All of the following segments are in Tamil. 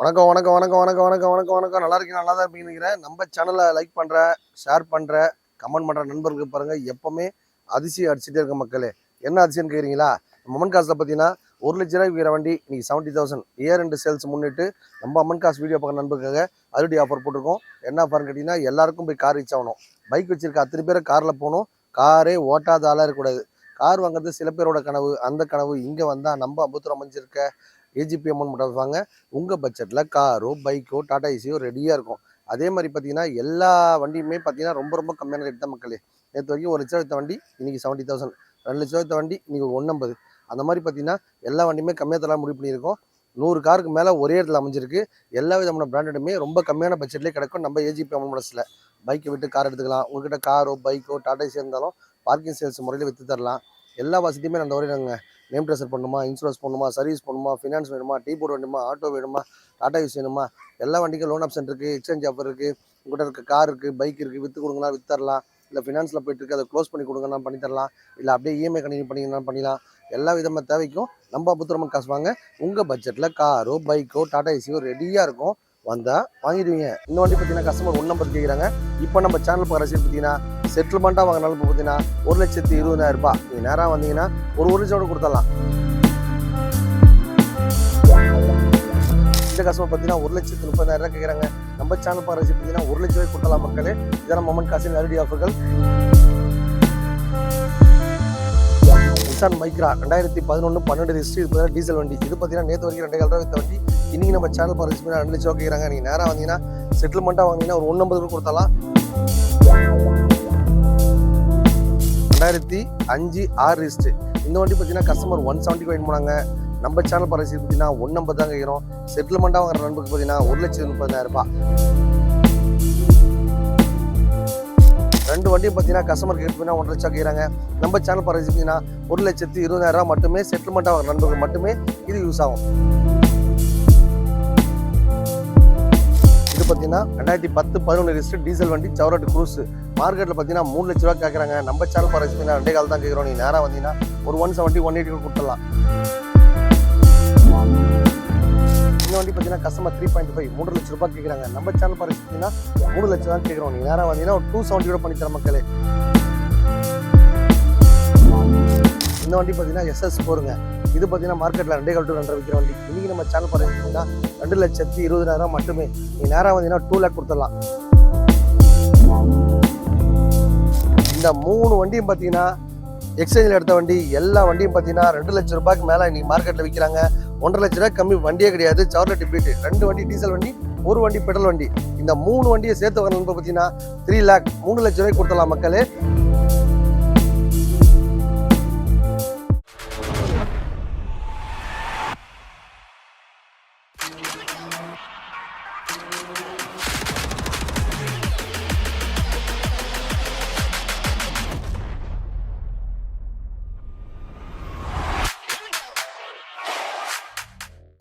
வணக்கம் வணக்கம் வணக்கம் வணக்கம் வணக்கம் வணக்கம் வணக்கம். நல்லா இருக்கீங்க நல்லா தான் இருப்பீங்கன்னு நம்ம சேனலை லைக் பண்ணுற ஷேர் பண்ணுற கமெண்ட் பண்ணுற நண்பர்களுக்கு பாருங்கள் எப்போவுமே அதிசயம் அடிச்சுட்டே இருக்க மக்களே. என்ன அதிசயம்னு கேட்குறீங்களா மொமன் காசில் பார்த்தீங்கன்னா ஒரு லட்ச ரூபாய் விற்கிற வண்டி இன்னைக்கு செவன்ட்டி தௌசண்ட் இயர் ரெண்டு சேல்ஸ் முன்னிட்டு நம்ம அம்மன் காசு வீடியோ பார்க்க நண்பருக்காக அறுபடி ஆஃபர் போட்டிருக்கோம். என்ன ஆஃபர்னு கேட்டிங்கன்னா எல்லாருக்கும் போய் கார் ரீச் ஆகணும். பைக் வச்சிருக்க அத்தனை பேரை காரில் போகணும். காரே ஓட்டாத ஆளாக இருக்கக்கூடாது. கார் வாங்குறது சில பேரோட கனவு அந்த கனவு. இங்கே வந்தால் நம்ம அபுத்திரம் அமைஞ்சிருக்க ஏஜிபி அமௌண்ட் மட்டும் வாங்க உங்கள் பட்ஜெட்டில் காரோ பைக்கோ டாடா ஏசியோ ரெடியாக இருக்கும். அதே மாதிரி பார்த்தீங்கன்னா எல்லா வண்டியுமே பார்த்தீங்கன்னா ரொம்ப ரொம்ப கம்மியான ரேட் தான் மக்களே. நேற்று வரைக்கும் ஒரு லட்சம் எடுத்த வண்டி இன்னைக்கு செவன்ட்டி தௌசண்ட் ரெண்டு லட்சம் எடுத்த வண்டி இன்னைக்கு ஒன்னம்பது அந்த மாதிரி பார்த்தீங்கன்னா எல்லா வண்டியுமே கம்மியாக தரலாம் முடிவு பண்ணியிருக்கோம். நூறு காருக்கு மேலே ஒரே இடத்துல அமைஞ்சிருக்கு. எல்லா விதமான பிராண்டடுமே ரொம்ப கம்மியான பட்ஜெட்லேயே கிடைக்கும் நம்ம ஏஜிபி அமௌண்ட் மனசில் பைக்கை விட்டு கார் எடுத்துக்கலாம். உங்ககிட்ட காரோ பைக்கோ டாடா ஏசி இருந்தாலும் பார்க்கிங் சேல்ஸ் முறையில் விற்று தரலாம். எல்லா வசதியுமே அந்த வரையும் நாங்கள் நேம் ட்ரெஸ்ஸர் பண்ணணுமா இன்சூரன்ஸ் பண்ணணுமா சர்வீஸ் பண்ணணுமா ஃபினான்ஸ் வேணுமா டீ போர்ட் வேணுமா ஆட்டோ வேணுமா டாடா யூஸ் வேணுமா எல்லா வண்டிக்கும் லோன் ஆப்ஷன் இருக்குது எக்ஸ்சேஞ்ச் ஆஃபர் இருக்குது உங்கள்கிட்ட இருக்க கார் இருக்குது பைக் இருக்குது விற்று கொடுங்கனா விற்றுரலாம் இல்லை ஃபினான்ஸில் போயிட்டு இருக்கு அதை க்ளோஸ் பண்ணி கொடுங்கன்னா பண்ணி தரலாம் இல்லை அப்படியே இஎம்ஐ கண்டினியூ பண்ணிங்கன்னா பண்ணிடலாம் எல்லா விதமாக தேவைக்கும் நம்ம புத்திரமன் காசு வாங்க உங்கள் பட்ஜெட்டில் காரோ பைக்கோ டாடா ஏசியோ ரெடியாக இருக்கும். வந்தால் வாங்கிடுவீங்க. இந்த வண்டி பார்த்தீங்கன்னா கஸ்டமர் ஒன் நம்பர் கேட்குறாங்க இப்போ நம்ம சேனல் பார்க்குற ரசீது பார்த்தீங்கன்னா செட்டில்மெண்ட்டாக வாங்கினாலும் இப்போ பார்த்தீங்கன்னா ஒரு லட்சத்தி இருபதாயிரம் ரூபாய். நீங்கள் நேராக வந்தீங்கன்னா ஒரு ஒரு லட்சம் கூட கொடுத்துடலாம். இந்த கஸ்டமர் பார்த்தீங்கன்னா ஒரு லட்சத்து முப்பதாயிரம் ரூபாய் கேட்குறாங்க நம்ம சேனல் பார்க்குற ரசீது பார்த்தீங்கன்னா ஒரு லட்ச ரூபாய் கொடுத்தலாம் மக்களே. இதெல்லாம் மொமெண்ட் காசின் நேரடி ஆஃபர்கள் நிசான் மைக்ரா ரெண்டாயிரத்தி பதினொன்று பன்னெண்டு ரிஜிஸ்ட்ரி இது பார்த்தீங்கன்னா டீசல் வண்டி. இது பார்த்தீங்கன்னா நேற்று வரைக்கும் ரெண்டு கால் ரூபா வித்த வண்டி. இன்றைக்கி நம்ம சேனல் பார்த்து ரெண்டு லட்சம் கேட்குறாங்க நீங்கள் நேராக வந்தீங்கன்னா செட்டில்மெண்ட்டாக வாங்கினீங்கன்னா ஒரு ஒன்பது ரூபா கொடுத்தலாம். ரெண்டாயிரத்தி அஞ்சு ஆறு ரிஜிஸ்ட்ரி இந்த வண்டி பார்த்தீங்கன்னா கஸ்டமர் ஒன் செவன்ட்டி வாங்கி போனாங்க. நம்ம சேனல் பரிசு பார்த்தீங்கன்னா ஒன் நம்பர் தான் கேட்குறோம் செட்டில்மெண்ட்டாக வாங்குற நண்பருக்கு பார்த்தீங்கன்னா ஒரு லட்சத்தி முப்பதாயிரம் ரூபாய். ரெண்டு வண்டியும் பார்த்தீங்கன்னா கஸ்டமர் கேட் பண்ணால் ஒன்றரை லட்சம் கேட்குறாங்க நம்ம சேனல் பரசி பார்த்தீங்கன்னா ஒரு லட்சத்தி இருபதாயிரம் ரூபா மட்டுமே செட்டில்மெண்ட்டாக வாங்குற நண்பர்கள் மட்டுமே இது யூஸ் ஆகும். இது பார்த்தீங்கன்னா ரெண்டாயிரத்தி பத்து பதினொன்று ரிஸ்ட் டீசல் வண்டி சவரட் க்ரூஸ் மார்க்கெட்டில் பார்த்தீங்கன்னா மூணு லட்ச ரூபா கேட்குறாங்க நம்ம சேனல் பரசி பார்த்தீங்கன்னா ரெண்டே கால் தான் கேட்குறோம் நீ நேராக வந்தீங்கன்னா ஒரு ஒன் செவன்ட்டி ஒன் எயிட்டி கொடுத்துடலாம். இந்த வண்டி பார்த்தீங்கன்னா கஸ்டமர் த்ரீ பாயிண்ட் ஃபைவ் மூணு லட்ச ரூபாய் கேட்குறாங்க நம்ம சேனல் பாரு பார்த்தீங்கன்னா மூணு லட்சம் தான் கேட்குறோம் நீ நேராக வந்தீங்கன்னா ஒரு டூ செவன்ட்டி கூட பண்ணி தர மக்களே. இந்த வண்டி பார்த்தீங்கன்னா எஸ்எஸ் போருங்க இது பார்த்தீங்கன்னா மார்க்கெட்டில் ரெண்டே கால் டூ ரெண்டரை விற்கிற வண்டி. இன்றைக்கி நம்ம சேனல் பார்த்தீங்கன்னா ரெண்டு லட்சத்தி இருபதாயிரம் மட்டுமே. நீங்கள் நேராக வந்தீங்கன்னா டூ லேக் கொடுத்துடலாம். இந்த மூணு வண்டியும் பார்த்தீங்கன்னா எக்ஸ்சேஞ்சில் எடுத்த வண்டி. எல்லா வண்டியும் பார்த்தீங்கன்னா ரெண்டு லட்ச ரூபாய்க்கு மேலே இன்றைக்கி மார்க்கெட்டில் விற்கிறாங்க ஒன்றரை லட்ச ரூபாய் கம்மி வண்டியே கிடையாது. சார்லெட் பீட்டு ரெண்டு வண்டி டீசல் வண்டி ஒரு வண்டி பெட்ரோல் வண்டி. இந்த மூணு வண்டியை சேர்த்து வரணும் பார்த்தீங்கன்னா த்ரீ லேக் மூணு லட்ச ரூபாய்க்கு கொடுத்தலாம் மக்களே.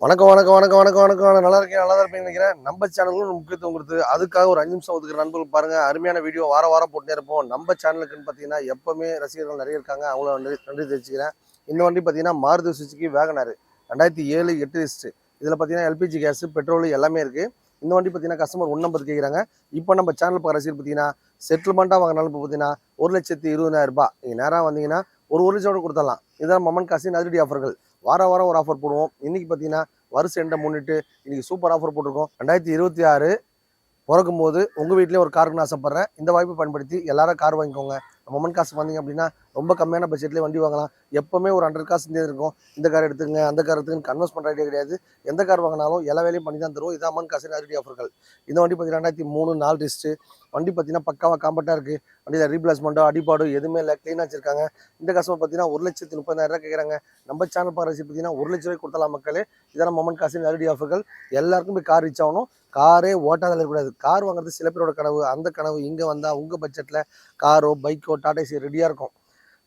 வணக்கம் வணக்கம் வணக்கம் வணக்கம் வணக்கம். வணக்கம். நல்லா இருக்கேன் நல்லா தான் நினைக்கிறேன். நம்ம சேனலுக்கும் முக்கியத்துவம் கொடுத்து அதுக்காக ஒரு அஞ்சு நிமிஷம் ஒதுக்கிற நண்பர்கள் பாருங்க. அருமையான வீடியோ வார வாரம் போட்டுனே இருப்போம். நம்ம சேனலுக்குன்னு பார்த்தீங்கன்னா எப்பவுமே ரசிகர்கள் நிறைய இருக்காங்க. அவங்கள நன்றி நன்றி தெரிவிச்சுக்கிறேன். இந்த வண்டி பார்த்தீங்கன்னா மாருதி சுசுக்கி வேகனார் ரெண்டாயிரத்தி ஏழு எட்டு லிஸ்ட்டு இதில் பார்த்தீங்கன்னா எல்பிஜி கேஸ் பெட்ரோல் எல்லாமே இருக்குது இந்த வண்டி பார்த்தீங்கன்னா கஸ்டமர் ஒன் நம்பர் கேட்குறாங்க இப்போ நம்ம சேனல் பார்க்குற ரசிகர் பார்த்தீங்கன்னா செட்டில்மெண்ட்டாக வாங்கினாலும் இப்போ பார்த்தீங்கன்னா ஒரு லட்சத்தி இருபதாயிரம் ரூபாய். நீங்கள் நேராக வந்தீங்கன்னா ஒரு ஒரு லட்சம் கூட கொடுத்துடலாம். இதெல்லாம் மமன் காசின் அதிரடி ஆஃபர்கள் வார வாரம் ஒரு ஆஃபர் போடுவோம். இன்னைக்கு பார்த்தீங்கன்னா வருஷம் எண்டை முன்னிட்டு இன்னைக்கு சூப்பர் ஆஃபர் போட்டிருக்கோம். ரெண்டாயிரத்தி இருபத்தி ஆறு பிறக்கும் போது உங்கள் வீட்டிலே ஒரு காருக்கு நான் ஆசைப்பட்றேன். இந்த வாய்ப்பை பயன்படுத்தி எல்லாரும் கார் வாங்கிக்கோங்க. மொமன் காசு வந்தீங்க அப்படின்னா ரொம்ப கம்மியான பட்ஜெட்லேயே வண்டி வாங்கலாம். எப்போவுமே ஒரு ஹண்ட்ரட் காசு இருந்தே இருக்கும். இந்த கார் எடுத்துங்க அந்த கார் எடுத்துங்க கன்வெர்ஸ் பண்ணுற ஐடியா கிடையாது. எந்த கார் வாங்கினாலும் எல்லா வேலையும் பண்ணி தான் தருவோம். இதான் அம்மன் காசு அதிரடி ஆஃபர்கள் இந்த வண்டி பார்த்தீங்கன்னா ரெண்டாயிரத்தி மூணு நாலு டிஸ்ட்டு வண்டி பார்த்தீங்கன்னா பக்காவாக காம்பட்டாக இருக்குது வண்டியில் ரீப்ளேஸ்மெண்ட்டோ அடிப்பாடோ எதுவுமே இல்லை. க்ளீனாக வச்சிருக்காங்க. இந்த கஸ்டமர் பார்த்தீங்கன்னா ஒரு லட்சத்தி முப்பதாயிரம் கேட்குறாங்க நம்ம சேனல் பாரு பார்த்தீங்கன்னா ஒரு லட்ச ரூபாய் கொடுத்தலாம் மக்களே. இதெல்லாம் மொமன் காசு நேரடி ஆஃபர்கள் எல்லாருக்கும் போய் கார் ரீச் ஆகணும். காரே ஓட்டாத இருக்கக்கூடாது. கார் வாங்குறது சில பேரோட கனவு. அந்த கனவு இங்கே வந்தால் உங்கள் பட்ஜெட்டில் காரோ பைக்கோ டாடா ஏசி ரெடியாக இருக்கும்.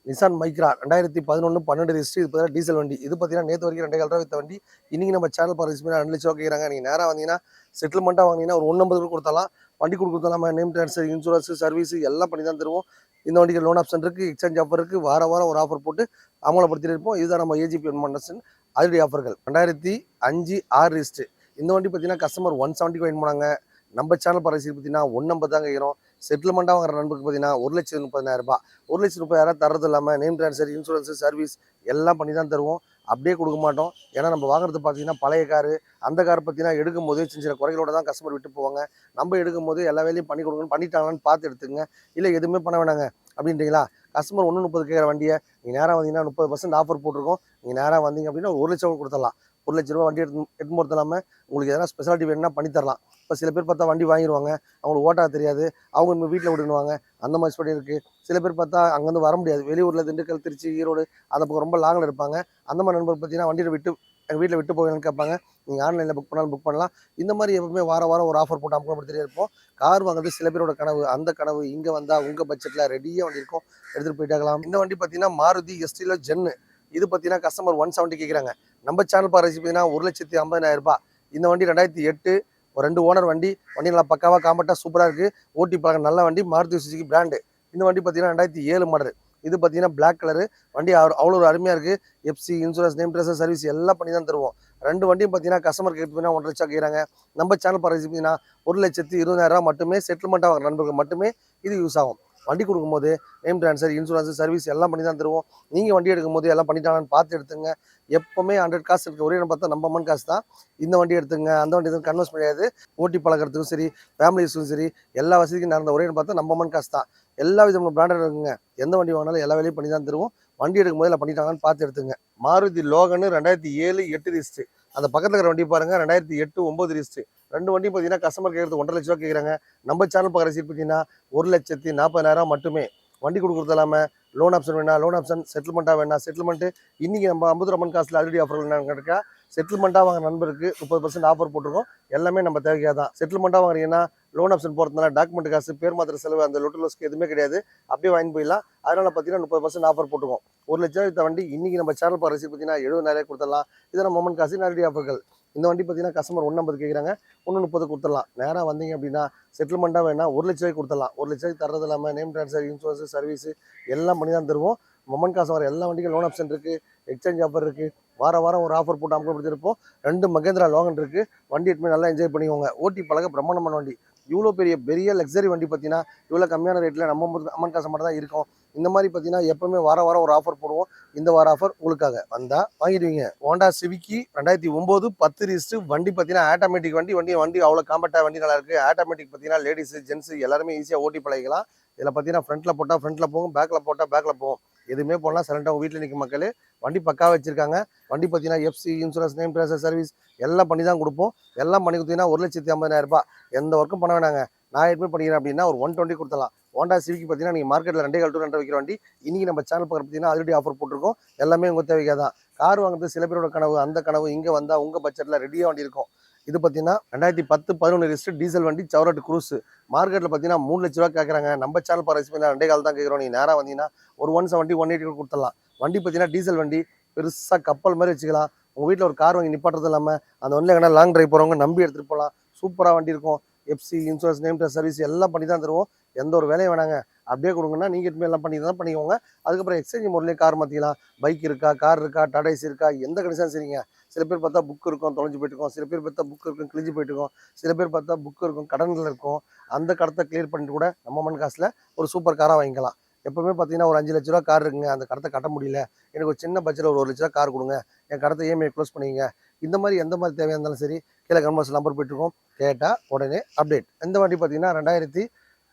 நிசான் மைக்ரா ரெண்டாயிரத்தி பதினொன்று பன்னெண்டு ரிஜிஸ்ட்ரி இது பார்த்தீங்கன்னா டீசல் வண்டி. இது பார்த்தீங்கன்னா நேற்று வரைக்கும் ரெண்டு கால் ரூபா வித்த வண்டி. இன்னைக்கு நம்ம சேனல் பாரு ரெண்டு லட்சம் கேட்குறாங்க நீங்கள் நேராக வந்தீங்கன்னா செட்டில்மெண்ட்டாக வாங்கினீங்கன்னா ஒரு ஒன்பது ரூபா கொடுத்தலாம் வண்டி கொடுக்கலாம் நேம் ட்ரான்ஸ்ஃபர் இன்சூரன்ஸ் சர்வீஸ் எல்லாம் பண்ணி தான் தருவோம். இந்த வண்டிக்கு லோன் ஆப்ஷன் இருக்குது எக்ஸ்சேஞ்ச் ஆஃபர் இருக்குது வார வாரம் ஒரு ஆஃபர் போட்டு அமலப்படுத்திட்டு இருப்போம். இதுதான் நம்ம ஏஜிபி மண்டசன் அதிரடி ஆஃபர்கள் ரெண்டாயிரத்தி அஞ்சு ஆறு ரிஸ்ட்டு இந்த வண்டி பார்த்தீங்கன்னா கஸ்டமர் ஒன் செவன்ட்டிக்கு வாங்கி போனாங்க. நம்ம சேனல் பரிசு பார்த்தீங்கன்னா ஒன் நம்பர் தான் கேட்குறோம் செட்டில்மெண்ட்டாக வாங்குற நண்பருக்கு பார்த்தீங்கன்னா ஒரு லட்சத்து முப்பதாயிரம் ரூபாய். ஒரு லட்சத்து முப்பதாயிரம் தரது இல்லாமல் நேம் ட்ரான்ஸ்ஃபர் இன்சூரன்ஸ் சர்வீஸ் எல்லாம் பண்ணி தான் தருவோம். அப்படியே கொடுக்க மாட்டோம். ஏன்னா நம்ம வாங்குறது பார்த்தீங்கன்னா பழைய காரு அந்த கார் பார்த்தீங்கன்னா எடுக்கும் போது சின்ன சின்ன குறைகளோட தான் கஸ்டமர் விட்டு போவாங்க. நம்ம எடுக்கும் போது எல்லா வேலையும் பண்ணி கொடுக்கணும் பண்ணிட்டாங்களான்னு பார்த்து எடுத்துங்க இல்லை எதுவுமே பண்ண வேணாங்க. அப்படின்றீங்களா? கஸ்டமர் ஒன்று முப்பது கேட்குற வண்டியை நீங்கள் நேராக வந்தீங்கன்னா முப்பது பர்சன்ட் ஆஃபர் போட்டிருக்கோம். நீங்கள் நேராக வந்தீங்க அப்படின்னா ஒரு லட்சம் கொடுத்துடலாம். ஒரு லட்ச ரூபா வண்டி எடுத்து எடுத்து போகிறது இல்லாமல் உங்களுக்கு எதனா ஸ்பெஷாலிட்டி வேணும்னா பண்ணித்தரலாம் இப்போ சில பேர் பார்த்தா வண்டி வாங்கிடுவாங்க அவங்களுக்கு ஓட்ட தெரியாது அவங்க நம்ம வீட்டில் விடுவாங்க அந்த மாதிரி ஸ்பெடி இருக்குது சில பேர் பார்த்தா அங்கேருந்து வர முடியாது. வெளியூரில் திண்டுக்கல் திருச்சி ஈரோடு அந்த பக்கம் ரொம்ப லாங்கில் இருப்பாங்க. அந்த மாதிரி நண்பர் பார்த்தீங்கன்னா வண்டியில் விட்டு எங்கள் வீட்டில் விட்டு போகணும்னு கேட்பாங்க. நீங்கள் ஆன்லைனில் புக் பண்ணாலும் புக் பண்ணலாம். இந்த மாதிரி எப்பவுமே வாரம் வாரம் ஒரு ஆஃபர் போட்டு அமுக்கப்படுத்திட்டே இருப்போம். கார் வாங்குறது சில பேரோட கனவு. அந்த கனவு இங்கே வந்தால் உங்கள் பட்ஜெட்டில் ரெடியாக வண்டி இருக்கும். எடுத்துகிட்டு போயிட்டாகலாம் இந்த வண்டி பார்த்தீங்கன்னா மாருதி எஸ்டியில் ஜென்னு இது பார்த்தீங்கன்னா கஸ்டமர் ஒன் செவன்ட்டி கேட்குறாங்க நம்ம சேனல் பாரு பார்த்தீங்கன்னா ஒரு லட்சத்தி ஐம்பதாயிரம் ரூபாய். இந்த வண்டி ரெண்டாயிரத்தி எட்டு ஒரு ரெண்டு ஓனர் வண்டி. வண்டி நல்லா பக்காவாக காம்பட்டாக சூப்பராக இருக்குது ஓட்டி பார்க்க நல்ல வண்டி. மாருதி சுசுக்கு பிராண்டு இந்த வண்டி பார்த்தீங்கன்னா ரெண்டாயிரத்தி ஏழு மாடல் இது பார்த்தீங்கன்னா பிளாக் கலரு வண்டி அவ்வளோ ஒரு அருமையாக இருக்குது எஃப்சி இன்சூரன்ஸ் நேம் ட்ரெஸ் சர்வீஸ் எல்லாம் பண்ணி தான் தருவோம். ரெண்டு வண்டியும் பார்த்தீங்கன்னா கஸ்டமர் கேட்டு ஒன்றரை லட்சம் கேட்குறாங்க நம்ம சேனல் பாரு பார்த்தீங்கன்னா ஒரு லட்சத்தி இருபதாயிரம் ரூபாய் மட்டுமே செட்டில்மெண்ட் ஆகிற நண்பர்கள் மட்டுமே இது யூஸ் ஆகும். வண்டி கொடுக்கும்போது நேம் ட்ரான்ஸ்ஃபர் இன்சூரன்ஸ் சர்வீஸ் எல்லாம் பண்ணி தான் தருவோம். நீங்கள் வண்டி எடுக்கும்போது எல்லாம் பண்ணிட்டாங்கன்னு பார்த்து எடுத்துங்க. எப்போவுமே ஹண்ட்ரட் காசு இருக்க. ஒரே இடம் பார்த்தா நம்ம அம்மன் காசு தான். இந்த வண்டி எடுத்துங்க. அந்த வண்டி எதுவும் கன்வெர்ஸ் முடியாது. ஓட்டி பழக்கிறதுக்கும் சரி ஃபேமிலிஸுக்கும் சரி எல்லா வசதிக்கும் நடந்த ஒரே இடம் பார்த்தா நம்ம அம்மன் காசு தான். எல்லா விதமான பிராண்டட் இருக்குங்க. எந்த வண்டி வாங்கினாலும் எல்லா வேலையும் பண்ணி தான் தருவோம். வண்டி எடுக்கும்போது எல்லாம் பண்ணிட்டாங்கன்னு பார்த்து எடுத்துங்க. மாருதி லோகனு ரெண்டாயிரத்தி ஏழு எட்டு ரிஸ்ட்டு அந்த பக்கத்தில் இருக்கிற வண்டி பாருங்கள் ரெண்டாயிரத்தி எட்டு ஒம்பது ரிஸ்ட்டு ரெண்டு வண்டி பார்த்தீங்கன்னா கஸ்டமர் கேட்கறது ஒன்றரை லட்ச ரூபா கேட்குறாங்க நம்ம சேனல் பார்க்குற சீட் பார்த்தீங்கன்னா ஒரு லட்சத்தி நாற்பதாயிரம் மட்டுமே. வண்டி கொடுக்குறது இல்லாமல் லோன் ஆப்ஷன் வேணா லோன் ஆப்ஷன் செட்டில்மெண்ட்டாக வேணா. செட்டில்மெண்ட்டு இன்றைக்கி நம்ம ஐம்பது காசில் ஆல்ரெடி ஆஃபர் என்னன்னு இருக்கா செட்டில்மெண்ட்டாக வாங்க நண்பருக்கு முப்பது பர்சன்ட் ஆஃபர் போட்டிருக்கோம். எல்லாமே நம்ம தேவையாக தான் செட்டில்மெண்ட்டாக வாங்குறீங்கன்னா லோன் ஆப்ஷன் போகிறதுனால டாக்குமெண்ட் காசு பேர் மாத்திர செலவு அந்த லொட்டு லோஸ்க்கு எதுவுமே கிடையாது. அப்படியே வாங்கி போயிடலாம். அதனால் பார்த்தீங்கன்னா முப்பது பர்சன்ட் ஆஃபர் போட்டுருக்கோம். ஒரு லட்சம் வித்த வண்டி இன்றைக்கி நம்ம சேனல் பார்க்குற ரசீட் பார்த்தீங்கன்னா எழுபதாயிரம் கொடுத்துடலாம். இதெல்லாம் மொமெண்ட் காசு நேரடி ஆஃபர்கள் இந்த வண்டி பார்த்தீங்கன்னா கஸ்டமர் ஒன்று ஐம்பது கேட்குறாங்க ஒன்று முப்பது கொடுத்துடலாம். நேராக வந்தீங்க அப்படின்னா செட்டில்மெண்ட்டாக வேணால் ஒரு லட்ச ரூபாய் கொடுத்துடலாம். ஒரு லட்ச ரூபாய்க்கு தரது இல்லாமல் நேம் ட்ரான்ஸ்ஃபர் இன்சூரன்ஸ் சர்வீஸ் எல்லாம் பண்ணி தான் தருவோம். மொமன் காசு வர எல்லா வண்டிக்கும் லோன் ஆப்ஷன் இருக்குது எக்ஸ்சேஞ்ச் ஆஃபர் இருக்குது வார வாரம் ஒரு ஆஃபர் போட்டு அமுக்கப்படுத்திருப்போம் ரெண்டு மகேந்திரா லோகன் இருக்குது வண்டி எடுத்து நல்லா என்ஜாய் பண்ணிக்கோங்க. ஓட்டி பழக பிரம்மாண்டமான வண்டி. இவ்வளோ பெரிய பெரிய லக்ஸரி வண்டி பார்த்தீங்கன்னா இவ்வளோ கம்மியான ரேட்டில் நம்ம அம்மன் காசு மட்டும் தான் இருக்கும். இந்த மாதிரி பார்த்தீங்கன்னா எப்பவுமே வார வாரம் ஒரு ஆஃபர் போடுவோம். இந்த வார ஆஃபர் உங்களுக்காக. வந்தால் வாங்கிடுவீங்க. ஹோண்டா சிவிக்கி ரெண்டாயிரத்தி ஒம்பது பத்து ரிஸ்ட்டு வண்டி பார்த்தீங்கன்னா ஆட்டோமேட்டிக் வண்டி வண்டி வண்டி அவ்வளோ காம்பேக்டாக வண்டி நல்லா இருக்குது ஆட்டோமேட்டிக் பார்த்தீங்கன்னா லேடிஸ் ஜென்ஸ் எல்லாருமே ஈஸியாக ஓட்டி பழகிக்கலாம். இதில் பார்த்தீங்கன்னா ஃப்ரண்ட்டில் போட்டால் ஃப்ரண்ட்டில் போகும் பேக்கில் போட்டால் பேக்கில் போகும். எதுவுமே போடலாம். சைலண்டாக வீட்டில் நிற்கும் மக்களே. வண்டி பக்காவாக வச்சிருக்காங்க. வண்டி பார்த்தீங்கன்னா எஃப்சி இன்சூரன்ஸ் நேம் பிளேசர் சர்வீஸ் எல்லாம் பண்ணி தான் கொடுப்போம். எல்லாம் பண்ணி கொடுத்தீங்கன்னா ஒரு லட்சத்தி ஐம்பதாயிரம் ரூபாய். எந்த ஒர்க்கும் பண்ண வேணாங்க. நான் எதுவுமே பண்ணிக்கிறேன் அப்படின்னா ஒரு ஒன் டுவெண்ட்டி கொடுத்தலாம் ஹோண்டா சிவிக்கு பார்த்தீங்கன்னா நீங்கள் மார்க்கெட்டில் ரெண்டே கால் டூ ரெண்டு வைக்கிற வண்டி இன்றைக்கி நம்ம சேனல் பக்கம் பார்த்தீங்கன்னா ஆல்ரெடி ஆஃபர் போட்டிருக்கோம். எல்லாமே உங்கள் தேவைக்காக தான் கார் வாங்குறது சில பேரோட கனவு அந்த கனவு இங்கே வந்தால் உங்கள் பட்ஜெட்டில் ரெடியாக வண்டி இருக்கும். இது பார்த்தீங்கன்னா ரெண்டாயிரத்தி பத்து பதினொன்று ரிஸ்ட் டீசல் வண்டி சவரட் குரூஸ். மார்க்கெட்டில் பார்த்தீங்கன்னா மூணு லட்ச ரூபா கேட்குறாங்க நம்ம சேனல் பாரு ரெண்டே கால் தான் கேட்குறோம் நீங்கள் நேராக வந்தீங்கன்னா ஒரு ஒன் செவன்ட்டி ஒன் எயிட்டி கொடுத்துடலாம். வண்டி பார்த்தீங்கன்னா டீசல் வண்டி பெருசாக கப்பல் மாதிரி வச்சுக்கலாம். உங்கள் வீட்டில் ஒரு கார் வாங்கி நிப்பாட்டுறது இல்லாமல் அந்த வண்டியில் எங்கன்னா லாங் ட்ரைவ் போகிறவங்க நம்பி எடுத்துகிட்டு போகலாம் சூப்பராக வண்டி இருக்கும். எஃப்சி இன்சூரன்ஸ் நேம் சர்வீஸ் எல்லாம் பண்ணி தான் தருவோம். எந்த ஒரு வேலையும் வேணாங்க. அப்படியே கொடுங்கன்னா நீங்கள் எதுவுமே எல்லாம் பண்ணி தான் பண்ணிக்கோங்க. அதுக்கப்புறம் எக்ஸ்சேஞ்ச் முறையிலே கார் மாற்றிக்கலாம் பைக் இருக்கா கார் இருக்கா டாடைஸ் இருக்கா எந்த கண்டிஷன் சரிங்க. சில பேர் பார்த்தா புக் இருக்கும் தொலைஞ்சு போயிட்டுருக்கோம் சில பேர் பார்த்தா புக் இருக்கும் கிழிஞ்சு போயிட்டுருக்கோம் சில பேர் பார்த்தா புக் இருக்கும் கடனில் இருக்கும். அந்த கடத்தை கிளியர் பண்ணிட்டு கூட நம்ம மண் காசில் ஒரு சூப்பர் காராக வாங்கிக்கலாம். எப்பவுமே பார்த்தீங்கன்னா ஒரு அஞ்சு லட்ச ரூபா கார் இருக்குங்க. அந்த கடத்தை கட்ட முடியல. எனக்கு ஒரு சின்ன பட்ஜெட்டில் ஒரு ஒரு லட்ச ரூபா கார் கொடுங்க. என் கடத்தை இஎம்ஐ க்ளோஸ் பண்ணிங்க இந்த மாதிரி எந்த மாதிரி தேவையாக இருந்தாலும் சரி கீழே கன்வர்ஸ் நம்பர் போயிட்டுருக்கோம் கேட்டால் உடனே அப்டேட் இந்த வண்டி பார்த்தீங்கன்னா ரெண்டாயிரத்தி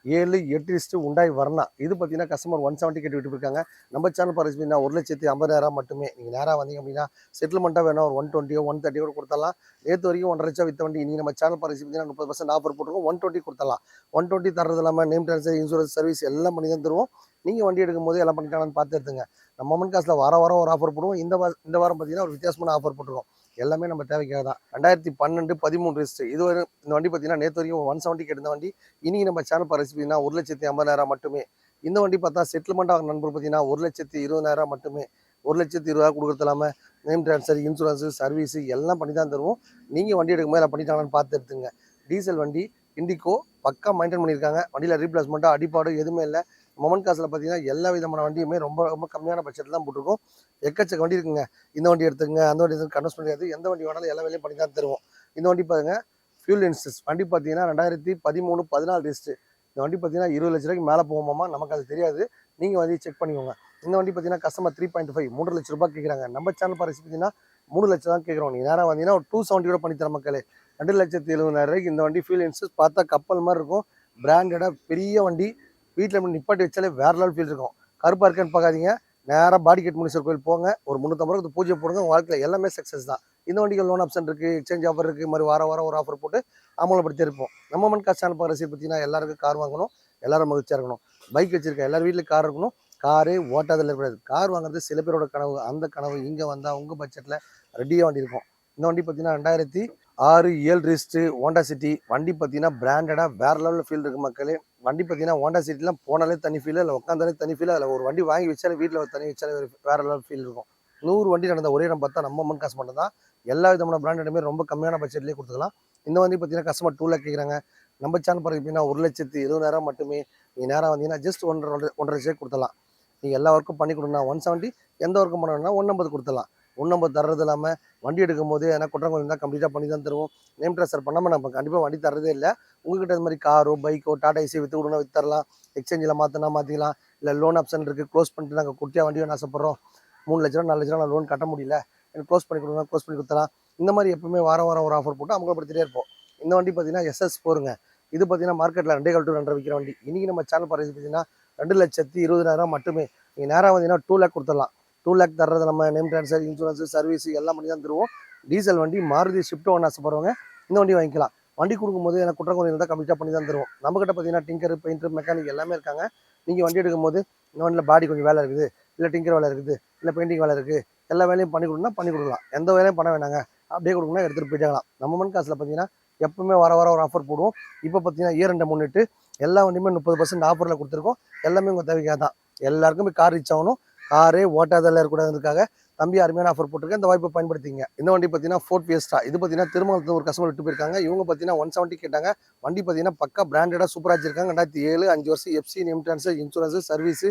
ஏழு எட்டு லிஸ்ட்டு உண்டாய் வரணா. இது பார்த்தீங்கன்னா கஸ்டமர் ஒன் செவன்ட்டி கேட்டு விட்டு இருக்காங்க நம்ம சேனல் பாரு பார்த்தீங்கன்னா ஒரு லட்சத்தி ஐம்பதாயிரம் மட்டுமே. நீங்கள் நேராக வந்தீங்க அப்படின்னா செட்டில்மெண்ட்டாக வேணும் ஒரு ஒன் டுவெண்ட்டியோ ஒன் தேர்ட்டியோ கொடுத்தலாம் நேற்று வரைக்கும் ஒன்றரை லட்சம் வித்த வண்டி நீங்கள் நம்ம சேனல் பார்த்து பார்த்தீங்கன்னா முப்பது பர்சன்ட் ஆஃபர் போட்டுருக்கோம். ஒன் டுவெண்ட்டி கொடுத்தலாம் ஒன் டுவெண்ட்டி தரது இல்லாமல் நேம் ட்ரான்ஸ்ஃபர் இன்சூரன்ஸ் சர்வீஸ் எல்லாம் பண்ணி தான் தருவோம். நீங்கள் வண்டி எடுக்கும் போது எல்லாம் பண்ணிட்டாங்கன்னு பார்த்து எடுத்துங்க. நம்ம மமன் காசில் வார வாரம் ஒரு ஆஃபர் போடுவோம். இந்த வாரம் இந்த வாரம் பார்த்தீங்கன்னா ஒரு வித்தியாசமான ஆஃபர் போட்டுருக்கோம். எல்லாமே நம்ம தேவைக்காக தான் ரெண்டாயிரத்தி பன்னெண்டு பதிமூணு ரிஸ்ட் இது வரை இந்த வண்டி பார்த்தீங்கன்னா நேற்று வரைக்கும் ஒன் செவன்ட்டி எடுத்த வண்டி. இன்னைக்கு நம்ம சேனல் பார் ஒரு லட்சத்தி ஐம்பதாயிரம் மட்டுமே. இந்த வண்டி பார்த்தா செட்டில்மெண்ட் ஆகிற நண்பர் பார்த்தீங்கன்னா ஒரு லட்சத்தி இருபதாயிரம் மட்டுமே. ஒரு லட்சத்தி இருபதாயிரம் கொடுக்குறது இல்லாமல் நேம் ட்ரான்ஸ்ஃபர் இன்சூரன்ஸு சர்வீஸு எல்லாம் பண்ணி தான் தருவோம். நீங்கள் வண்டி எடுக்கும் போது எல்லாம் பண்ணிட்டாங்கன்னு பார்த்து எடுத்துங்க. டீசல் வண்டி இண்டிகோ பக்கா மெயின்டைன் பண்ணியிருக்காங்க. வண்டியில் ரீப்ளேஸ்மெண்ட்டாக அடிப்பாடு எதுவுமே இல்லை. மொமன் காசில் பார்த்தீங்கன்னா எல்லா விதமான வண்டியுமே ரொம்ப ரொம்ப கம்மியான பட்ஜெட்டில் தான் போட்டிருக்கோம். எக்கச்சக்க வண்டி இருக்குங்க. இந்த வண்டி எடுத்துங்க அந்த வண்டி எடுத்து கன்வெஸ்ட் பண்ணியாது எந்த வண்டி வேணாலும் எல்லா வேலையும் பண்ணி தான் தருவோம். இந்த வண்டி பாருங்க ஃபியூல் இன்சஸ் வண்டி பார்த்தீங்கன்னா ரெண்டாயிரத்தி பதிமூணு பதினாலு லிஸ்ட்டு இந்த வண்டி பார்த்தீங்கன்னா இருபது லட்ச ரூபாய்க்கு மேலே போகுமாமா நமக்கு அது தெரியாது. நீங்கள் வந்து செக் பண்ணிக்கோங்க. இந்த வண்டி பார்த்தீங்கன்னா கஸ்டமர் த்ரீ பாயிண்ட் ஃபைவ் மூன்று லட்ச ரூபாய் கேட்குறாங்க நம்ம சேனல் பாரிஸ் பார்த்தீங்கன்னா மூணு லட்சம் தான் கேட்குறோம் நீங்கள் நேராக வந்தீங்கன்னா ஒரு டூ செவன்ட்டி கூட பண்ணித்தர மக்களே. ரெண்டு லட்சத்தி எழுபதாயிரம் ரூபாய்க்கு இந்த வண்டி ஃபியூல் இன்சஸ் பார்த்தா கப்பல் மாதிரி இருக்கும். பிராண்டடாக பெரிய வண்டி. வீட்டில் நிப்பாட்டி வச்சாலே வேற லெவல் ஃபீல் இருக்கும். கருப்பாக இருக்கேன்னு பார்க்காதீங்க. நேராக பாடி கட் முனீஸ்வர் கோயில் போங்க. ஒரு முந்நூற்றம்பது ரூபாய்க்கு பூஜை போடுங்க. வாழ்க்கையில் எல்லாமே சக்ஸஸ் தான். இந்த வண்டிகள் லோன் ஆப்ஷன் இருக்குது எக்ஸ்சேஞ்ச் ஆஃபர் இருக்குது மாதிரி வார வாரம் ஒரு ஆஃபர் போட்டு அமலப்படுத்தி இருப்போம். நம்ம மண் காசு சேனல் பார்க்குற பார்த்தீங்கன்னா எல்லாருக்கும் கார் வாங்கணும். எல்லாரும் மகிழ்ச்சியாக இருக்கணும். பைக் வச்சிருக்க எல்லார் வீட்டில் கார் இருக்கணும். காரே ஓட்டாதில் கூடாது கார் வாங்குறது சில பேரோட கனவு. அந்த கனவு இங்கே வந்தால் உங்கள் பட்ஜெட்டில் ரெடியாக வண்டி இருக்கும். இந்த வண்டி பார்த்தீங்கன்னா ரெண்டாயிரத்தி ஆறு ஏழு ரிஸ்ட்டு ஹோண்டா சிட்டி வண்டி பார்த்தீங்கன்னா பிராண்டடாக வேறு லெவலில் ஃபீல் இருக்குது மக்களே. வண்டி பார்த்தீங்கன்னா ஹோண்டா சிட்டிலாம் போனாலே தனி ஃபீல் இல்லை உட்காந்தாலே தனி ஃபீல் அதில் ஒரு வண்டி வாங்கி வச்சாலே வீட்டில் ஒரு தனி வச்சாலே ஒரு வேற லெவல் ஃபீல் இருக்கும். நூறு வண்டி நடந்த ஒரே இடம் பார்த்தா நம்ம மண் காசு மட்டும் தான். எல்லா விதமான பிராண்டடுமே ரொம்ப கம்மியான பட்ஜெட்லேயே கொடுத்துக்கலாம். இந்த வண்டி பார்த்தீங்கன்னா கஸ்டமர் டூ லேக் கேட்குறாங்க. நம்ம சேனல் பார்த்தீங்கன்னா ஒரு லட்சத்து எழுபதாயிரம் மட்டுமே. நீங்கள் நேராக வந்தீங்கன்னா ஜஸ்ட் ஒன்றரை ஒன்றரை ஒன்றரை லட்சம் கொடுத்துலாம் நீங்கள் எல்லா ஒர்க்கும் பண்ணி கொடுங்க ஒன் செவன்ட்டி எந்த ஒர்க்கும் பண்ணணும்னா ஒன் ஐம்பது கொடுத்துடலாம். ஒன்றும் நம்ம தர்றது இல்லாமல் வண்டி எடுக்கும் போது ஏன்னா குற்றங்கள் இருந்தால் கம்ப்ளீட்டாக பண்ணி தான் தருவோம். நேம் ட்ரான்ஸ்ஃபர் பண்ணாமல் நம்ம கண்டிப்பாக வண்டி தரதே இல்லை. உங்ககிட்ட இது மாதிரி காரோ பைக்கோ டாடா ஏசி விற்று விடணும் வித்து தரலாம். எக்ஸ்சேஞ்சில் மாற்றினா மாற்றிக்கலாம் இல்லை லோன் ஆப்ஷன் இருக்குது க்ளோஸ் பண்ணிட்டு நாங்கள் குட்டியாக வண்டி வேணும் ஆசைப்பட்றோம். மூணு லட்ச ரூபா நாலு லட்ச ரூபா நான் லோன் கட்ட முடியல. எனக்கு க்ளோஸ் பண்ணி கொடுங்க க்ளோஸ் பண்ணி கொடுத்தலாம் இந்த மாதிரி எப்பவுமே வாரம் வாரம் ஒரு ஆஃபர் போட்டு அமல்படுத்திட்டே இருப்போம். இந்த வண்டி பார்த்தீங்கன்னா எஸ்எஸ் போருங்க. இது பார்த்தீங்கன்னா மார்க்கெட்டில் ரெண்டே கால் டூ ரெண்டரை விற்கிற வண்டி. இன்றைக்கி நம்ம சேனல் பாருங்க பார்த்தீங்கன்னா ரெண்டு லட்சத்தி இருபதாயிரம் மட்டுமே. நீங்கள் நேராக வந்தீங்கன்னா டூ லேக் கொடுத்துடலாம். டூ லேக் தர்றது நம்ம நேம் ட்ரான்ஸ்ஃபர் இன்சூரன்ஸ் சர்வீஸ் எல்லாம் பண்ணி தான் தருவோம். டீசல் வண்டி மாருதி ஷிஃப்ட் ஒன்று ஆசைப்படுறவங்க இந்த வண்டி வாங்கிக்கலாம். வண்டி கொடுக்கும்போது எனக்கு குற்றங்குறை இருந்தால் கம்ப்ளீட்டாக பண்ணி தான் தருவோம். நம்மக்கிட்ட பார்த்தீங்கன்னா டிங்கர் பெயிண்டர் மெக்கானிக் எல்லாமே இருக்காங்க. நீங்கள் வண்டி எடுக்கும்போது இந்த வண்டியில் பாடி கொஞ்சம் வேலை இருக்குது. இல்லை டிங்கர் வேலை இருக்குது. இல்லை பெயிண்டிங் வேலை இருக்குது. எல்லா வேலையும் பண்ணி கொடுக்கணும்னா பண்ணி கொடுக்கலாம். எந்த வேலையும் பண்ண வேணாங்க. அப்படியே கொடுக்கணும்னா எடுத்துகிட்டு போயிட்டாங்களாம். நம்ம மண் காசில் பார்த்தீங்கன்னா எப்பவுமே வர வர ஒரு ஆஃபர் போடுவோம். இப்போ பார்த்தீங்கன்னா இயர் ரெண்டு முன்னிட்டு எல்லா வண்டியுமே முப்பது பர்சன்ட் ஆஃபரில் கொடுத்துருக்கோம். எல்லாமே உங்கள் தேவைக்காக தான் எல்லாருக்குமே கார் ரீச் ஆகணும். காரே ஓட்டாதெல்லாம் இருக்கக்கூடாதுக்காக தம்பி அருமையான ஆஃபர் போட்டிருக்கேன் இந்த வாய்ப்பை பயன்படுத்திங்க இந்த வண்டி பார்த்தீங்கன்னா ஃபோர்ட் வேஸ்டா இது பார்த்தீங்கன்னா திருமணத்தில் ஒரு கஸ்டமர் விட்டு போயிருக்காங்க இவங்க பார்த்தீங்கன்னா ஒன் செவன்ட்டி கேட்டாங்க. வண்டி பார்த்தீங்கன்னா பக்கா பிராண்டடாக சூப்பராக வச்சிருக்காங்க. ரெண்டாயிரத்தி ஏழு அஞ்சு வருஷம் FC name insurance insurance service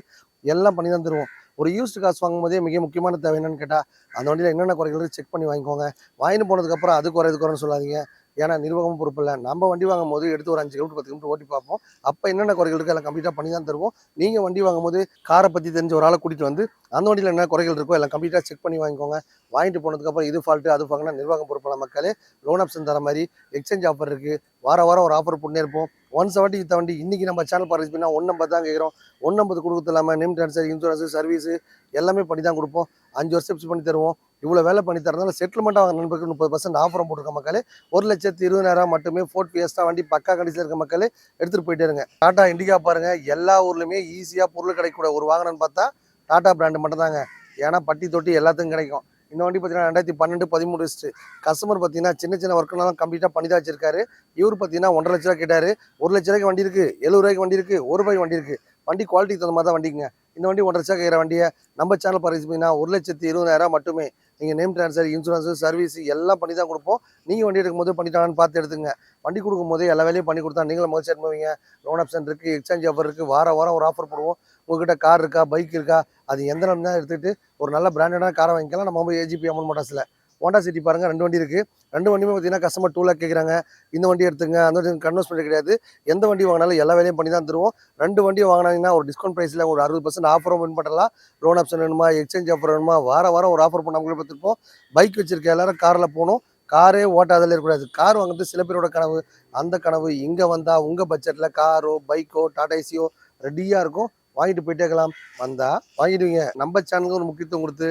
எல்லாம் பண்ணி தான் தருவோம் ஒரு யூஸ்டு காசு வாங்கும்போதே மிக முக்கியமான தேவை என்னன்னு கேட்டால் அந்த வண்டியில் என்னென்ன குறைகள் செக் பண்ணி வாங்கிக்கோங்க. வாங்கிட்டு போனதுக்கப்புறம் அது குறை இது குறைன்னு சொல்லாதீங்க. ஏன்னா நிர்வாகமும் பொறுப்பு இல்லை. நம்ம வண்டி வாங்கும் போது எடுத்து ஒரு அஞ்சு கிலோமீட்டர் பத்து கிலோமீட்டர் ஓட்டி பார்ப்போம். அப்போ என்னென்ன குறைகள் இருக்குது எல்லாம் கம்ப்ளீட்டாக பண்ணி தான் தருவோம். நீங்கள் வண்டி வாங்கும்போது காரை பற்றி தெரிஞ்ச ஒரு ஆளை கூட்டிகிட்டு வந்து அந்த வண்டியில் என்ன குறைகள் இருக்கோ எல்லாம் கம்ப்ளீட்டாக செக் பண்ணி வாங்கிக்கோங்க. வாங்கிட்டு போனதுக்கப்புறம் இது ஃபால்ட்டு அது ஃபால்ட்னா நிர்வாகம் பொறுப்பான மக்களே. லோன் ஆப்ஷன் தர மாதிரி எக்ஸ்சேஞ்ச் ஆஃபர் இருக்குது வார வாரம் ஒரு ஆஃபர் பண்ணியிருப்போம் ஒன் செவன்ட்டி வித்த வண்டி இன்றைக்கி நம்ம சேனல் பார்த்து பண்ணால் ஒன் நம்பர் தான் கேட்குறோம் ஒன் நம்பது கொடுக்குறது இல்லாமல் நேம் ட்ரான்ஸ்ஃபர் இன்சூரன்ஸ் சர்வீஸ் எல்லாமே பண்ணி தான் கொடுப்போம். அஞ்சு வருஷம் பண்ணி தருவோம். இவ்வளோ வேலை பண்ணி தரதுனால செட்டில்மெண்ட்டாக வாங்க. நண்பருக்கு முப்பது பர்சன்ட் ஆஃபரும் போட்டிருக்க மக்களே. ஒரு லட்சத்து இருபதாயிரம் மட்டுமே ஃபோர்ட் பிஎஸ்டா வண்டி பக்கா கண்டிஷன் இருக்க மக்களே எடுத்துகிட்டு போயிட்டே இருங்க. டாட்டா இண்டிகா பாருங்கள் எல்லா ஊர்லேயுமே ஈஸியாக பொருள் கிடைக்கக்கூட ஒரு வாகனம்னு பார்த்தா டாட்டா பிராண்டு மட்டும் தாங்க ஏன்னா பட்டி தொட்டி எல்லாத்துக்கும் கிடைக்கும். இந்த வண்டி பார்த்தீங்கன்னா ரெண்டாயிரத்தி பன்னெண்டு பதிமூணு லிஸ்ட்டு கஸ்டமர் பார்த்தீங்கன்னா சின்ன சின்ன ஒர்க்குலாம் கம்ப்ளீட்டாக பண்ணி தான் வச்சிருக்காரு. இவர் பார்த்தீங்கன்னா ஒன்றரை லட்ச ரூபா கேட்டார். ஒரு லட்ச ரூபாய்க்கு வண்டி இருக்குது எழுபது ரூபாய்க்கு வண்டி இருக்குது ஒரு ரூபாய்க்கு வண்டி இருக்குது வண்டி குவாலிட்டிக்கு தகுந்த மாதிரி தான் வண்டிக்குங்க இந்த வண்டி ஒன்றரை லட்சம் கேட்குற வண்டியை நம்ம சேனல் பார்த்தீங்கன்னா ஒரு லட்சத்தி இருபதாயிரம் மட்டுமே. நீங்கள் நேம் ட்ரான்ஸ்ஃபர் இன்சூரன்ஸு சர்வீஸ் எல்லாம் பண்ணி தான் கொடுப்போம். நீங்கள் வண்டி எடுக்கும்போது பண்ணிட்டாங்கன்னு பார்த்து எடுத்துங்க. வண்டி கொடுக்கும்போது எல்லா வேலையும் பண்ணி கொடுத்தா நீங்களும் மகிழ்ச்சி அனுபவிங்க லோன் ஆப்ஷன் இருக்குது எக்ஸ்சேஞ்ச் ஆஃபர் இருக்குது வார வாரம் ஒரு ஆஃபர் போடுவோம். உங்ககிட்ட கார் இருக்கா பைக் இருக்கா அது எந்த நம்ம தான் எடுத்துகிட்டு ஒரு நல்ல பிராண்டடான காரை வாங்கிக்கலாம். நம்ம வந்து ஏஜிபி அமௌண்ட் மோட்டார்ஸில் ஹோண்டா சிட்டி பாருங்கள் ரெண்டு வண்டி இருக்குது ரெண்டு வண்டியுமே பார்த்தீங்கன்னா கஸ்டமர் டூ லேக் கேட்குறாங்க இந்த வண்டி எடுத்துங்க அந்த வண்டி கன்வெர்ஸ் பண்ணி கிடையாது. எந்த வண்டி வாங்கினாலும் எல்லா வேலையும் பண்ணி தான் தருவோம். ரெண்டு வண்டி வாங்கினாங்கன்னா ஒரு டிஸ்கவுண்ட் ப்ரைஸில் ஒரு அறுபது பர்சன்ட் ஆஃபரும் வின் பண்ணலாம். லோன் ஆப்ஷன் வேணுமா எக்ஸ்சேஞ்ச் ஆஃபர் வேணுமா வார வாரம் ஒரு ஆஃபர் பண்ண அவங்களே பார்த்துருப்போம். பைக் வச்சிருக்க எல்லாரும் காரில் போகணும். காரே ஓட்டாதல இருக்கக்கூடாது. கார் வாங்குறது சில பேரோட கனவு. அந்த கனவு இங்கே வந்தால் உங்கள் பட்ஜெட்டில் காரோ பைக்கோ டாடா ஏசியோ ரெடியாக இருக்கும். வாங்கிட்டு போயிட்டே இருக்கலாம். வந்தால் வாங்கிடுவீங்க. நம்ம சேனலுக்கு ஒரு முக்கியத்துவம் கொடுத்து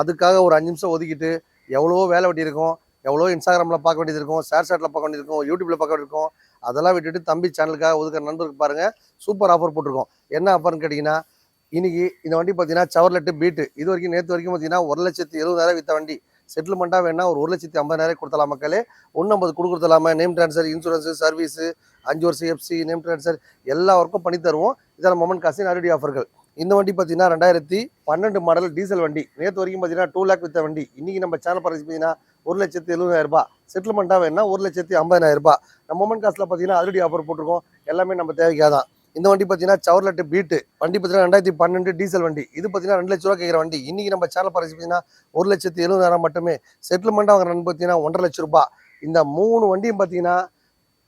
அதுக்காக ஒரு அஞ்சு நிமிஷம் ஒதுக்கிட்டு எவ்வளவோ வேலை வெட்டி இருக்கும் எவ்வளோ இன்ஸ்டாகிராமில் பார்க்க வேண்டியது இருக்கும். ஷேர் சாட்டில் பார்க்க வேண்டியது இருக்கும். யூடியூப்பில் பார்க்க வேண்டியிருக்கும் அதெல்லாம் விட்டுட்டு தம்பி சேனலுக்காக ஒதுக்கிற நண்பருக்கு பாருங்கள் சூப்பர் ஆஃபர் போட்டிருக்கோம். என்ன ஆஃபர்னு கேட்டிங்கன்னா இன்னைக்கு இந்த வண்டி பார்த்தீங்கன்னா சவர்லெட்டு பீட்டு இது வரைக்கும் நேற்று வரைக்கும் பார்த்தீங்கன்னா ஒரு லட்சத்தி எழுபதாயிரம் வித்த வண்டி. செட்டில்மெண்ட்டாக வேணா ஒரு ஒரு லட்சத்தி ஐம்பதாயிரம் கொடுத்தலாம் மக்களே. ஒன்று ஐம்பது கொடுக்குறதுலாம. நேம் ட்ரான்ஸ்ஃபர் இன்சூரன்ஸு சர்வீஸு அஞ்சு வருஷம் எஃப்சி நேம் ட்ரான்ஸ்ஃபர் எல்லா ஒர்க்கும் பண்ணி தருவோம். இதெல்லாம் மொமெண்ட் காசு நேரடி ஆஃபர்கள் இந்த வண்டி பார்த்தீங்கன்னா ரெண்டாயிரத்தி பன்னெண்டு மாடல் டீசல் வண்டி. நேற்று வரைக்கும் பார்த்தீங்கன்னா டூ லேக் வித்த வண்டி. இன்னைக்கு நம்ம சேனல் பரிசு பார்த்தீங்கன்னா ஒரு லட்சத்தி எழுபதாயிரம் ரூபாய். செட்டில்மெண்ட்டாக வேணா ஒரு லட்சத்தி ஐம்பதாயிரம் ரூபாய். நம்ம மொமெண்ட் காசில் பார்த்தீங்கன்னா அதிரடி ஆஃபர் போட்டிருக்கோம். எல்லாமே நம்ம தேவைக்காக தான் இந்த வண்டி பார்த்தீங்கன்னா சவர்லெட் பீட்டு. வண்டி பார்த்தீங்கன்னா ரெண்டாயிரத்தி பன்னெண்டு டீசல் வண்டி. இது பார்த்தீங்கன்னா ரெண்டு லட்ச ரூபா கேட்குற வண்டி. இன்றைக்கி நம்ம சேனல் பரிசு பார்த்தீங்கன்னா ஒரு லட்சத்தி எழுபதாயிரம் மட்டுமே. செட்டில்மெண்ட்டாக வாங்குற பார்த்தீங்கன்னா ஒன்றரை லட்ச ரூபாய் இந்த மூணு வண்டியும் பார்த்தீங்கன்னா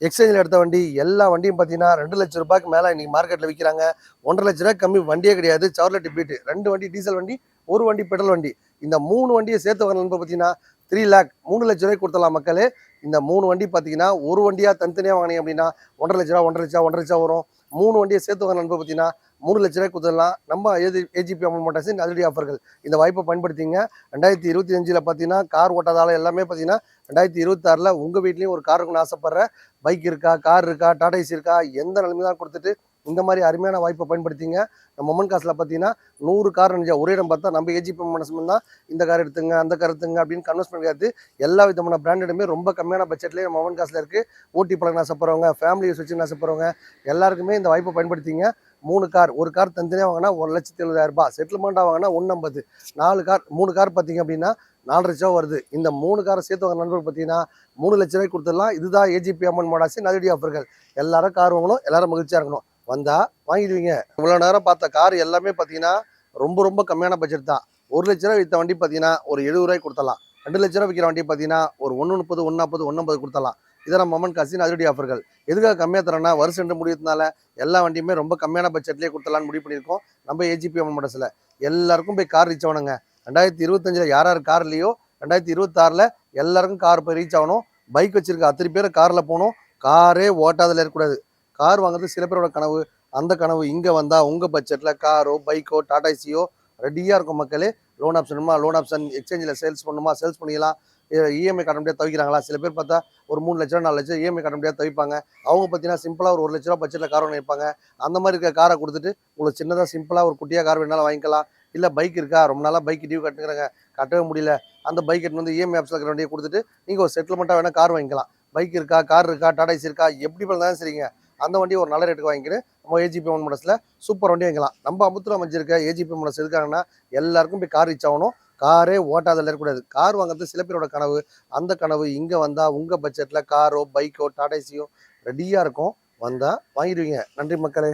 எக்ஸ்சேஞ்சில் எடுத்த வண்டி. எல்லா வண்டியும் பார்த்தீங்கன்னா ரெண்டு லட்சம் ரூபாய்க்கு மேலே இன்றைக்கி மார்க்கெட்டில் விற்கிறாங்க ஒன்றரை லட்ச ரூபாய் கம்மி வண்டியே கிடையாது. Chevrolet Beat. ரெண்டு வண்டி டீசல் வண்டி ஒரு வண்டி பெட்ரோல் வண்டி. இந்த மூணு வண்டியை சேர்த்து வர நண்பர் பார்த்தீங்கன்னா த்ரீ லேக் மூணு லட்ச ரூபாய்க்கு கொடுத்தலாம் மக்களே. இந்த மூணு வண்டி பார்த்தீங்கன்னா ஒரு வண்டியாக தனித்தனியாக வாங்கினீங்க அப்படின்னா ஒன்றரை லட்ச ரூபா ஒன்றரை லட்ச ஒன்றரை லட்ச வரும். மூணு வண்டியை சேர்த்து வர நண்பர் பார்த்தீங்கன்னா மூணு லட்ச ரூபாய் கொடுத்துடலாம். நம்ம ஏஜி ஏஜிபி அமல் மோட்டார்ஸ் அதிரடி ஆஃபர்கள் இந்த வாய்ப்பை பயன்படுத்திங்க. ரெண்டாயிரத்தி இருபத்தி அஞ்சில் பார்த்தீங்கன்னா கார் ஓட்டாதால எல்லாமே பார்த்தீங்கன்னா ரெண்டாயிரத்தி இருபத்தாறில் உங்கள் வீட்லேயும் ஒரு கார் இருக்குன்னு ஆசைப்படுற பைக் இருக்கா கார் இருக்கா டாடா ஏசி இருக்கா எந்த நிலைமை கொடுத்துட்டு இந்த மாதிரி அருமையான வாய்ப்பை பயன்படுத்திங்க. நம்ம மொமன் காசில் பார்த்தீங்கன்னா நூறு கார் நினைச்சா ஒரே இடம் பார்த்தா நம்ம ஏஜிபி மனசுமே தான் இந்த கார் எடுத்துங்க அந்த கார் எடுத்துங்க அப்படின்னு கன்வெர்ஸ் பண்ணிக்காது. எல்லா விதமான பிராண்டடுமே ரொம்ப கம்மியான பட்ஜெட்லேயே நம்ம மொமன் காசில் இருக்குது ஓட்டி பழங்க ஆசைப்படுறவங்க ஃபேமிலி யூஸ் வச்சுன்னு ஆசைப்படுறவங்க எல்லாருக்குமே இந்த வாய்ப்பை பயன்படுத்திங்க. மூணு கார் ஒரு கார் தனித்தனியாக வாங்கினா ஒரு லட்சத்தி எழுபதாயிரம் ரூபாய். செட்டில்மெண்ட்டாக வாங்கினா ஒன்று ஐம்பது நாலு கார் மூணு கார் பார்த்தீங்க அப்படின்னா நாலரை லட்சம் வருது. இந்த மூணு காரை சேர்த்து வாங்க நண்பர்கள் பார்த்தீங்கன்னா மூணு லட்ச ரூபாய் கொடுத்துடலாம். இதுதான் ஏஜிபி அம்மன் மோடாசி நதிடி ஆஃபர்கள் எல்லாரும் கார் வாங்கணும் எல்லாரும் மகிழ்ச்சியாக இருக்கணும். வந்தால் வாங்கிடுவீங்க. இவ்வளோ நேரம் பார்த்த கார் எல்லாமே பார்த்தீங்கன்னா ரொம்ப ரொம்ப கம்மியான பட்ஜெட் தான். ஒரு லட்ச ரூபாய் விற்ற வண்டி பார்த்தீங்கன்னா ஒரு எழுபது ரூபாய் கொடுத்தலாம் ரெண்டு லட்ச ரூபாய் விற்கிற வண்டி பார்த்தீங்கன்னா ஒரு ஒன்று முப்பது ஒன்று நாற்பது ஒன்று ஐம்பது கொடுத்தலாம் இதெல்லாம் மமன் காசின் அதிரடி ஆஃபர்கள் எதுக்காக கம்மியாக தரேன்னா வருஷம் ரெண்டு முடியறதுனால எல்லா வண்டியுமே ரொம்ப கம்மியான பட்ஜெட்லேயே கொடுத்தலான்னு முடிவு பண்ணியிருக்கோம். நம்ம ஏஜிபி அம்மன் மடசில் எல்லாருக்கும் போய் கார் ரீச் ஆகணுங்க. ரெண்டாயிரத்தி இருபத்தஞ்சில் யார் யார் கார் இல்லையோ ரெண்டாயிரத்தி இருபத்தாறில் எல்லாருக்கும் கார் போய் ரீச் ஆகணும். பைக் வச்சிருக்க அத்தனை பேர் காரில் போகணும். காரே ஓட்டாதில் இருக்கக்கூடாது. கார் வாங்குறது சில பேரோட கனவு. அந்த கனவு இங்கே வந்தால் உங்கள் பட்ஜெட்டில் காரோ பைக்கோ டாடா ஏசியோ ரெடியாக இருக்கும் மக்களே. லோன் ஆப்ஷன் லோன் ஆப்ஷன் எக்ஸ்சேஞ்சில் சேல்ஸ் பண்ணுமா சேல்ஸ் பண்ணிக்கலாம் இஎம்ஐ கட்ட முடியாது தவிக்கிறாங்களா? சில பேர் பார்த்தா ஒரு மூணு லட்ச ரூபா நாலு லட்சம் இஎம்ஐ கட்ட முடியாது தவிப்பாங்க. அவங்க பார்த்தீங்கன்னா சிம்பிளாக ஒரு ஒரு லட்ச ரூபா பட்ஜெட்டில் கார் வாங்கி அந்த மாதிரி இருக்க காரை கொடுத்துட்டு உங்களுக்கு சின்னதாக சிம்பிளாக ஒரு குட்டியாக கார் வேணாலும் வாங்கிக்கலாம். இல்லை பைக் இருக்கா? ரொம்ப நாளாக பைக் டியூ கட்டுங்கிறாங்க. கட்டவே முடியல. அந்த பைக் எடுத்து வந்து இஎம்ஐ ஆப்ஸில் இருக்கிற வண்டியை கொடுத்துட்டு நீங்கள் ஒரு செட்டில்மெண்ட்டாக வேணால் கார் வாங்கிக்கலாம். பைக் இருக்கா? கார் இருக்கா? டாடா ஏசி இருக்கா? எப்படி பண்ணாலும் சரிங்க. அந்த வண்டியை ஒரு நல்ல ரேட்டுக்கு வாங்கிக்கிட்டு நம்ம ஏஜிபி ஒன் மோடஸில் சூப்பர் வண்டி வாங்கிக்கலாம். நம்ம அமுத்துல அமைஞ்சிருக்க ஏஜிபி மோடஸ் இருக்காங்கன்னா எல்லாருக்கும் போய் கார் ரீச் ஆகணும். காரே ஓட்டாதில் இருக்கக்கூடாது. கார் வாங்குறது சில பேரோட கனவு. அந்த கனவு இங்கே வந்தால் உங்கள் பட்ஜெட்டில் காரோ பைக்கோ டாடாசியோ ரெடியாக இருக்கும். வந்தால் வாங்கிடுவீங்க. நன்றி மக்களே.